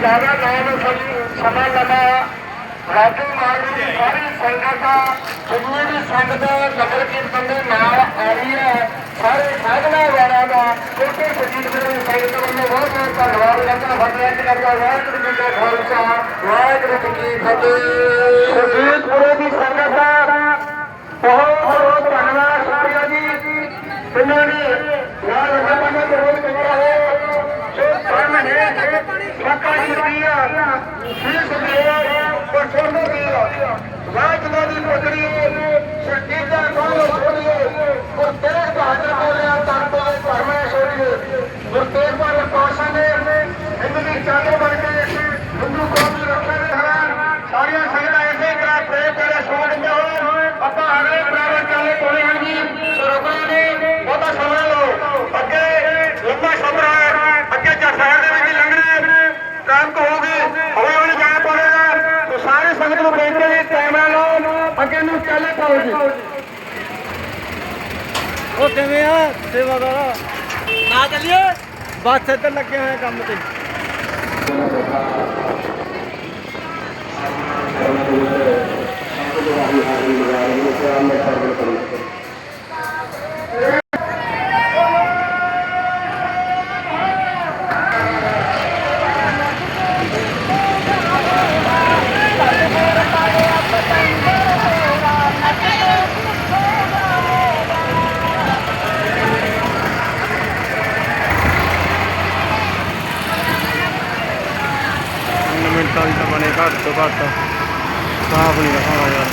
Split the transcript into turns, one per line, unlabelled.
ਜ਼ਿਆਦਾ ਨਾ ਸਮਾਂ ਲਵਾਂ ਰਾਜੂ ਮਾਲੀ ਦੀ ਸਾਰੀ ਸੰਗਤ ਜਿੰਨੀ ਵੀ ਸੰਗਤ ਨਗਰ ਕੀਰਤਨ ਦੇ ਨਾਲ ਆ ਰਹੀ ਹੈ। ਸਾਰੇ ਸਾਧਨਾ ਵਾਲਿਆਂ ਦਾ ਛੋਟੇ ਸੁਜੀਤ ਗੁਰੂ ਸੰਗਤ ਵੱਲੋਂ ਬਹੁਤ ਬਹੁਤ ਧੰਨਵਾਦ। ਕਰਦਾ ਫਤਿਹ ਕਰਦਾ ਵਾਹਿਗੁਰੂ ਜੀ ਕਾ ਖਾਲਸਾ, ਵਾਹਿਗੁਰੂ ਜੀ ਕੀ ਫਤਿਹ। ਸੁਜੀਤ ਗੁਰੂ ਦੀ ਸੰਗਤ ਦਾ ਬਹੁਤ ਬਹੁਤ ਧੰਨਵਾਦ ਸਾਰਿਆਂ ਜੀ ਜਿਨ੍ਹਾਂ ਨੇ ਯਾਰ ਰੱਖਾ ਬੰਦਾ ਜ਼ਰੂਰ ਕਰਨਾ ਹੈ ਸੋ ਧੰਨ ਹੈ ਮੱਕਾ ਸ਼ਰੀਆ ਸ਼ੀਸ਼ ਦੇ ਪਰਸੋਂ ਦੀ ਵਾਜਦਾ ਦੀ ਪੁੱਤਰੀ ਸਰਜੀਤਾ ਕੋਲ ਛੋੜੀਏ ਗੁਰ ਤੇਗ ਬਹਾਦਰ ਬੋਲਿਆ ਤਨ ਤੋਂ ਪਰਮੇਸ਼ਵਰੀ ਗੁਰ ਤੇਗ ਬਹਾਦਰ ਪਾਸ਼ਾ ਨੇ ਹਿੰਦੂ ਦੀ ਚਾਦਰ ਬਣ ਕੇ ਹਿੰਦੂ ਕੌਮ ਦੀ ਰੱਖਿਆ ਦੇ ਹਰਾਂ ਸਾਰੀਆਂ ਸੰਗਤਾਂ ਇਸੇ ਤਰ੍ਹਾਂ ਪ੍ਰੇਮ ਕਰੇ ਸੋਚ ਹੋਏ ਆਪਾਂ ਅਗਲੇ ਪ੍ਰਾਰੰਭ ਚਾਲੇ ਕੋਲੇ ਹਾਂ ਜੀ ਸਰੋਪਾ ਨੇ ਬਹੁਤਾ ਸਮਾਂ ਲਓ ਅੱਗੇ ਲੰਬਾ ਸਫ਼ਰ ਹੈ ਅੱਗੇ ਜਰਸਾਰ ਦੇ ਵਿੱਚ ਲੰਘਣਾ ਕੰਮ ਹੋਊਗੀ ਹੌਲੀ ਹੌਲੀ ਜਾਣਾ ਪਵੇਗਾ ਤੋ ਸਾਰੇ ਸੰਗਤ ਨੂੰ ਬੇਨਤੀ ਹੈ ਕੈਮਰਾ ਲਓ ਅੱਗੇ ਨੂੰ ਚੱਲੇ ਪਾਓ ਜੀ।
ਉਹ ਕਿਵੇਂ ਆ? ਸੇਵਾਦਾਰ ਨਾ ਚੱਲੀਏ। ਬਸ ਇੱਧਰ ਲੱਗੇ ਹੋਏ ਕੰਮ ਤੇ। ਤਿੰਨ ਮਿੰਟਾਂ ਦੀ ਤਾਂ ਬਣੇ ਘੱਟ ਤੋਂ ਘੱਟ। ਸਾਫ਼ ਨਹੀਂ ਦਿਖਾਉਣਾ ਯਾਰ।